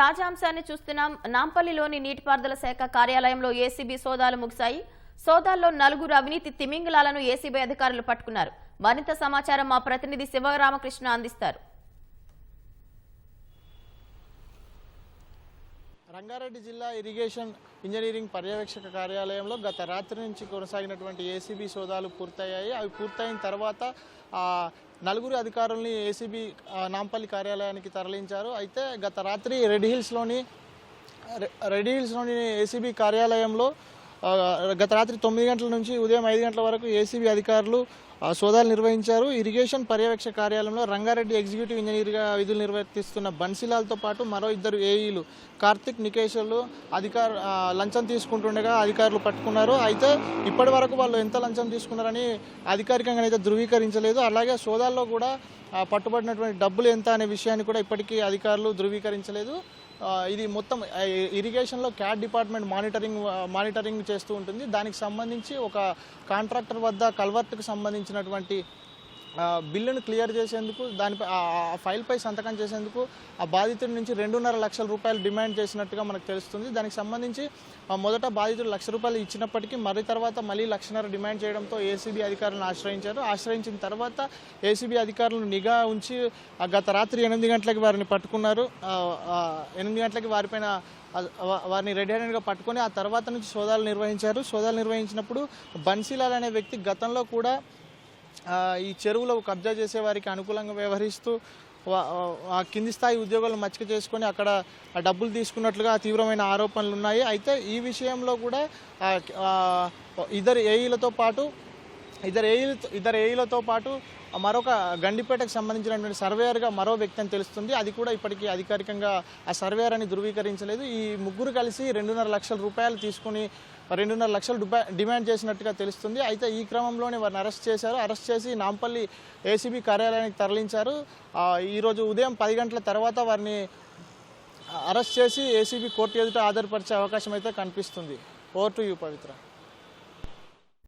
తాజా అంశాన్ని చూస్తున్నాం. నాంపల్లిలోని నీటిపారుదల శాఖ కార్యాలయంలో ఏసీబీ సోదాలు ముగిశాయి. సోదాల్లో నలుగురు అవినీతి తిమింగలాలను ఏసీబీ అధికారులు పట్టుకున్నారు. మరింత సమాచారం మా ప్రతినిధి శివరామకృష్ణ అందిస్తారు. రంగారెడ్డి జిల్లా ఇరిగేషన్ ఇంజనీరింగ్ పర్యవేక్షక కార్యాలయంలో గత రాత్రి నుంచి కొనసాగినటువంటి ఏసీబీ సోదాలు పూర్తయ్యాయి. అవి పూర్తయిన తర్వాత నలుగురు అధికారుల్ని ఏసీబీ నాంపల్లి కార్యాలయానికి తరలించారు. అయితే గత రాత్రి రెడ్ హిల్స్లోని రెడ్ హిల్స్లోని ఏసీబీ కార్యాలయంలో గత రాత్రి తొమ్మిది గంటల నుంచి ఉదయం ఐదు గంటల వరకు ఏసీబీ అధికారులు సోదాలు నిర్వహించారు. ఇరిగేషన్ పర్యవేక్షక కార్యాలయంలో రంగారెడ్డి ఎగ్జిక్యూటివ్ ఇంజనీర్గా విధులు నిర్వర్తిస్తున్న బన్సీలాల్తో పాటు మరో ఇద్దరు ఏఈలు కార్తిక్ నికేష్లు అధికార లంచం తీసుకుంటుండగా అధికారులు పట్టుకున్నారు. అయితే ఇప్పటి వరకు వాళ్ళు ఎంత లంచం తీసుకున్నారని అధికారికంగా అయితే ధృవీకరించలేదు. అలాగే సోదాల్లో కూడా పట్టుబడినటువంటి డబ్బులు ఎంత అనే విషయాన్ని కూడా ఇప్పటికీ అధికారులు ధృవీకరించలేదు. ఇది మొత్తం ఇరిగేషన్లో క్యాట్ డిపార్ట్మెంట్ మానిటరింగ్ మానిటరింగ్ చేస్తూ ఉంటుంది. దానికి సంబంధించి ఒక కాంట్రాక్టర్ వద్ద కల్వర్ట్కి సంబంధించినటువంటి బిల్లును క్లియర్ చేసేందుకు దానిపై ఆ ఫైల్పై సంతకం చేసేందుకు ఆ బాధితుడి నుంచి రెండున్నర లక్షల రూపాయలు డిమాండ్ చేసినట్టుగా మనకు తెలుస్తుంది. దానికి సంబంధించి మొదట బాధితుడు లక్ష రూపాయలు ఇచ్చినప్పటికీ మరి తర్వాత మళ్ళీ లక్షన్నర డిమాండ్ చేయడంతో ఏసీబీ అధికారులను ఆశ్రయించారు. ఆశ్రయించిన తర్వాత ఏసీబీ అధికారులను నిఘా ఉంచి ఆ, గత రాత్రి ఎనిమిది గంటలకి వారిని పట్టుకున్నారు. ఎనిమిది గంటలకి వారిపైన వారిని రెడీ హ్యాండెడ్గా పట్టుకొని ఆ తర్వాత నుంచి సోదాలు నిర్వహించారు. సోదాలు నిర్వహించినప్పుడు బన్సీలాల్ అనే వ్యక్తి గతంలో కూడా ఈ చెరువులో కబ్జా చేసే వారికి అనుకూలంగా వ్యవహరిస్తూ ఆ కింది స్థాయి ఉద్యోగాలు మచ్చిక చేసుకొని అక్కడ డబ్బులు తీసుకున్నట్లుగా తీవ్రమైన ఆరోపణలు ఉన్నాయి అయితే ఈ విషయంలో కూడా ఇద్దరు ఏఈలతో పాటు ఇద్దరు ఏఈలతో ఇద్దరు ఏఈలతో పాటు మరొక గండిపేటకు సంబంధించినటువంటి సర్వేయర్గా మరో వ్యక్తి అని తెలుస్తుంది. అది కూడా ఇప్పటికీ అధికారికంగా ఆ సర్వేయర్ అని ధృవీకరించలేదు. ఈ ముగ్గురు కలిసి రెండున్నర లక్షల రూపాయలు తీసుకుని రెండున్నర లక్షలు డిమాండ్ చేసినట్టుగా తెలుస్తుంది. అయితే ఈ క్రమంలోనే వారిని అరెస్ట్ చేశారు. అరెస్ట్ చేసి నాంపల్లి ఏసీబీ కార్యాలయానికి తరలించారు. ఈరోజు ఉదయం పది గంటల తర్వాత వారిని అరెస్ట్ చేసి ఏసీబీ కోర్టు ఎదుట ఆధారపరిచే అవకాశం అయితే కనిపిస్తుంది. Over to you Pavitra.